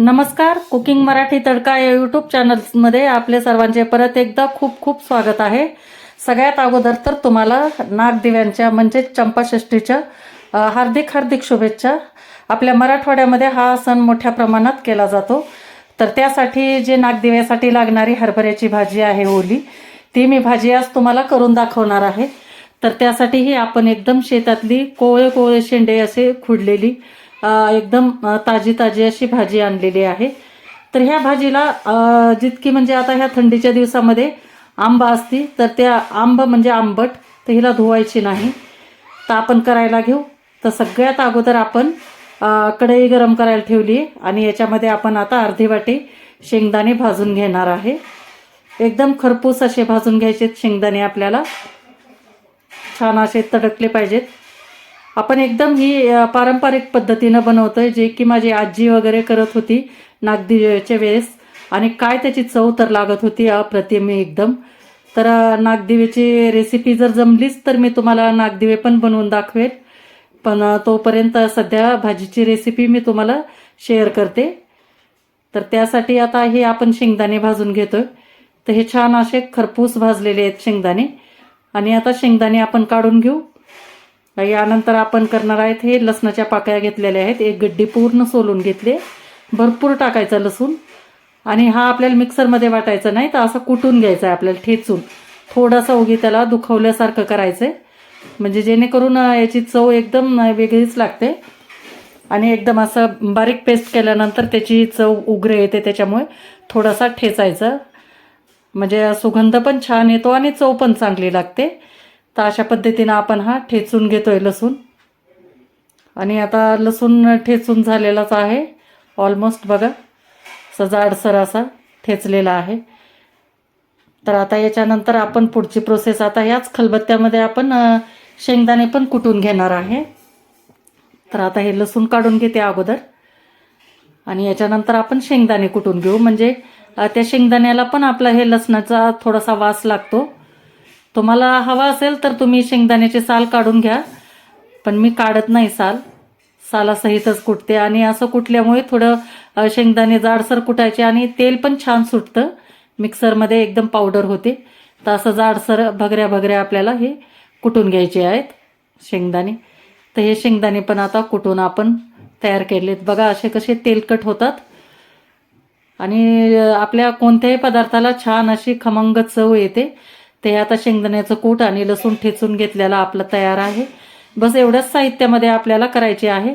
नमस्कार कुकिंग मराठी तडका या यूट्यूब चॅनल्समध्ये आपले सर्वांचे परत एकदा खूप खूप स्वागत आहे. सगळ्यात अगोदर तर तुम्हाला नागदिव्यांच्या म्हणजेच चंपाषष्ठीच्या हार्दिक हार्दिक शुभेच्छा. आपल्या मराठवाड्यामध्ये हा सण मोठ्या प्रमाणात केला जातो. तर त्यासाठी जे नागदिव्यासाठी लागणारी हरभऱ्याची भाजी आहे ओली ती मी भाजी आज तुम्हाला करून दाखवणार आहे. तर त्यासाठीही आपण एकदम शेतातली कोवळे कोवळे शेंडे असे खुडलेली एकदम ताजी ताजी अशी भाजी आणलेली आहे. तर ह्या भाजीला जितकी म्हणजे आता ह्या थंडीच्या दिवसामध्ये आंबा असती तर त्या आंब म्हणजे आंबट तर हिला धुवायची नाही. तर आपण करायला घेऊ. तर सगळ्यात अगोदर आपण कढई गरम करायला ठेवली आणि याच्यामध्ये आपण आता अर्धी वाटी शेंगदाणे भाजून घेणार आहे. एकदम खरपूस असे भाजून घ्यायचे शेंगदाणे आपल्याला. छान असे तडकले पाहिजेत. आपण एकदम ही पारंपरिक पद्धतीनं बनवतोय जे की माझी आजी वगैरे करत होती नागदिवेच्या वेळेस. आणि काय त्याची चव तर लागत होती अप्रतिम एकदम. तर अ, नागदिवेची रेसिपी जर जमलीच तर मी तुम्हाला नागदिवे पण बनवून दाखवेल. पण तोपर्यंत सध्या भाजीची रेसिपी मी तुम्हाला शेअर करते. तर त्यासाठी आता हे आपण शेंगदाणे भाजून घेतोय. तर हे छान असे खरपूस भाजलेले आहेत शेंगदाणे. आणि आता शेंगदाणे आपण काढून घेऊ. यानंतर आपण करणार आहेत हे लसणाच्या पाकळ्या घेतलेल्या आहेत. एक गड्डी पूर्ण सोलून घेतले. भरपूर टाकायचं लसूण. आणि हा आपल्याला मिक्सरमध्ये वाटायचा नाही तर असं कुटून घ्यायचं आहे आपल्याला ठेचून. थोडासा उगी त्याला दुखवल्यासारखं करायचं आहे म्हणजे जेणेकरून याची चव एकदम वेगळीच लागते. आणि एकदम असं बारीक पेस्ट केल्यानंतर त्याची चव उग्र येते त्याच्यामुळे थोडासा ठेचायचं. म्हणजे सुगंध पण छान येतो आणि चव पण चांगली लागते. तर अशा पद्धतीनं आपण हा ठेचून घेतोय लसूण. आणि आता लसूण ठेचून झालेलाच आहे. ऑलमोस्ट बघा सजाडसर जाडसर असा ठेचलेला आहे. तर आता याच्यानंतर आपण पुढची प्रोसेस आता याच खलबत्त्यामध्ये आपण शेंगदाणे पण कुटून घेणार आहे. तर आता हे लसूण काढून घेते अगोदर. आणि याच्यानंतर आपण शेंगदाणे कुटून घेऊ. म्हणजे त्या शेंगदाण्याला पण आपला हे लसणाचा थोडासा वास लागतो. तुम्हाला हवा असेल तर तुम्ही शेंगदाण्याची साल काढून घ्या पण मी काढत नाही साल. सालासहितच कुटते आणि असं कुटल्यामुळे थोडं शेंगदाणे जाडसर कुटायचे आणि तेल पण छान सुटतं. मिक्सरमध्ये एकदम पावडर होते. तर असं जाडसर भगऱ्या भगऱ्या आपल्याला हे कुटून घ्यायचे आहेत शेंगदाणे. तर हे शेंगदाणे पण आता कुटून आपण तयार केलेत. बघा असे कसे तेलकट होतात. आणि आपल्या कोणत्याही पदार्थाला छान अशी खमंग चव येते. ते आता शेंगदाण्याचं कूट आणि लसूण ठेचून घेतलेला आपलं तयार आहे. बस एवढ्याच साहित्यामध्ये आपल्याला करायचे आहे.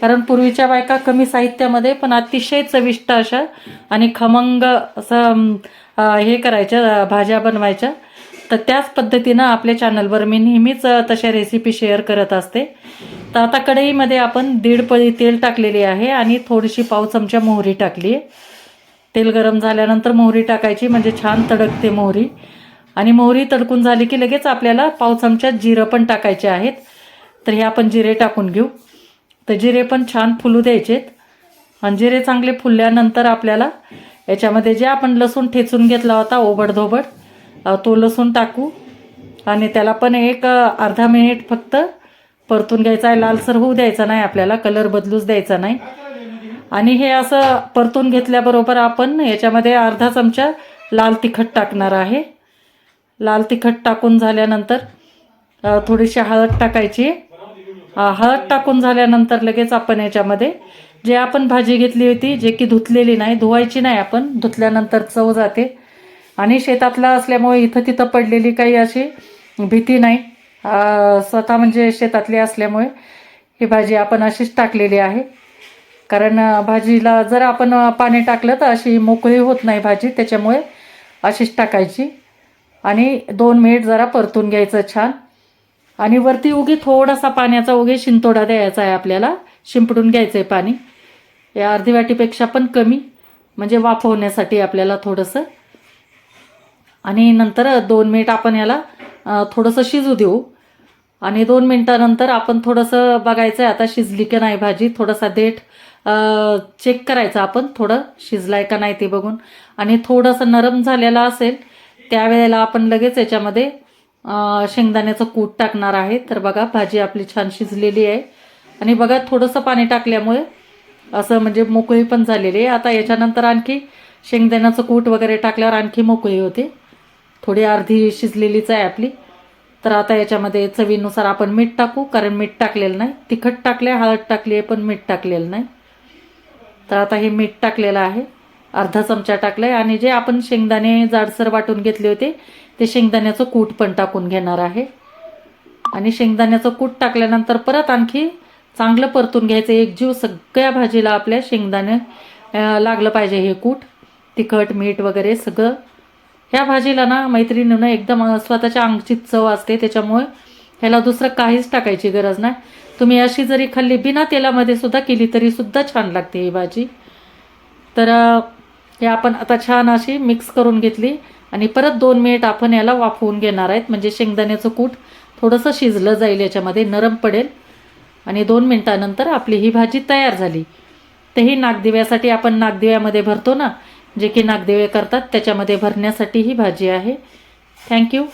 कारण पूर्वीच्या बायका कमी साहित्यामध्ये पण अतिशय चविष्ट अशा आणि खमंग असं हे करायच्या भाज्या बनवायच्या. तर त्याच पद्धतीनं आपल्या चॅनलवर मी नेहमीच तशा रेसिपी शेअर करत असते. तर आता कढईमध्ये आपण दीड पळी तेल टाकलेली आहे आणि थोडीशी पाव चमचा मोहरी टाकली आहे तेल गरम झाल्यानंतर मोहरी टाकायची म्हणजे छान तडकते मोहरी. आणि मोहरी तडकून झाली की लगेच आपल्याला पाव चमचा जिरं पण टाकायचे आहेत. तर हे आपण जिरे टाकून घेऊ. तर जिरे पण छान फुलू द्यायचेत. आणि जिरे चांगले फुलल्यानंतर आपल्याला याच्यामध्ये जे आपण लसूण ठेचून घेतला होता ओबडधोबड तो लसूण टाकू. आणि त्याला पण एक अर्धा मिनिट फक्त परतून घ्यायचा आहे. लालसर होऊ द्यायचा नाही आपल्याला कलर बदलूच द्यायचा नाही. आणि हे असं परतून घेतल्याबरोबर आपण याच्यामध्ये अर्धा चमचा लाल तिखट टाकणार आहे. लाल तिखट टाकून झाल्यानंतर थोडीशी हळद टाकायची. हळद टाकून झाल्यानंतर लगेच आपण याच्यामध्ये जे आपण भाजी घेतली होती जे की धुतलेली नाही धुवायची नाही आपण धुतल्यानंतर चव जाते. आणि शेतातला असल्यामुळे इथं तिथं पडलेली काही अशी भीती नाही. स्वतः म्हणजे शेतातली असल्यामुळे ही भाजी आपण अशीच टाकलेली आहे. कारण भाजीला जर आपण पाणी टाकलं तर अशी मोकळी होत नाही भाजी त्याच्यामुळे अशीच टाकायची. आणि दोन मिनिट जरा परतून घ्यायचं छान. आणि वरती उगी थोडासा पाण्याचा उगी शिंतोडा द्यायचा आहे आपल्याला. शिंपडून घ्यायचं आहे पाणी. या अर्धी वाटीपेक्षा पण कमी म्हणजे वाफवण्यासाठी आपल्याला थोडंसं. आणि नंतर दोन मिनिट आपण याला थोडंसं शिजू देऊ. आणि दोन मिनटानंतर आपण थोडंसं बघायचं आहे आता शिजली की नाही भाजी थोडासा देठ चेक करायचं आपण थोडं शिजलाय का नाही ते बघून. आणि थोडंसं नरम झालेलं असेल त्यावेळेला आपण लगेच याच्यामध्ये शेंगदाण्याचं कूट टाकणार आहे. तर बघा भाजी आपली छान शिजलेली आहे. आणि बघा थोडंसं पाणी टाकल्यामुळे असं म्हणजे मोकळी पण झालेली आहे. आता याच्यानंतर आणखी शेंगदाण्याचं कूट वगैरे टाकल्यावर आणखी मोकळी होते. थोडी अर्धी शिजलेलीच आहे आपली. तर आता याच्यामध्ये चवीनुसार आपण मीठ टाकू कारण मीठ टाकलेलं नाही. तिखट टाकले हळद टाकली आहे पण मीठ टाकलेलं नाही. तर आता हे मीठ टाकलेलं आहे. अर्धा चमचा टाकलं आहे आणि जे आपण शेंगदाणे जाडसर वाटून घेतले होते ते शेंगदाण्याचं कूट पण टाकून घेणार आहे. आणि शेंगदाण्याचं कूट टाकल्यानंतर परत आणखी चांगलं परतून घ्यायचं. एक जीव सगळ्या भाजीला आपल्या शेंगदाणे लागलं पाहिजे हे कूट. तिखट मीठ वगैरे सगळं. ह्या भाजीला ना मैत्रिणीनं एकदम स्वतःच्या अंगची चव असते. त्याच्यामुळे ह्याला दुसरं काहीच टाकायची गरज नाही. तुम्ही अशी जरी खाल्ली बिना तेलामध्ये सुद्धा केली तरी सुद्धा छान लागते ही भाजी. तर हे आपण आता छान अशी मिक्स करून घेतली आणि परत दोन मिनिट आपण याला वाफवून घेणार आहेत. म्हणजे शेंगदाण्याचं कूट थोडंसं शिजलं जाईल याच्यामध्ये नरम पडेल. आणि दोन मिनटानंतर आपली ही भाजी तयार झाली. तर ही नागदिव्यासाठी आपण नागदिव्यामध्ये भरतो ना जे की नागदिवे करतात त्याच्यामध्ये भरण्यासाठी ही भाजी आहे. थँक्यू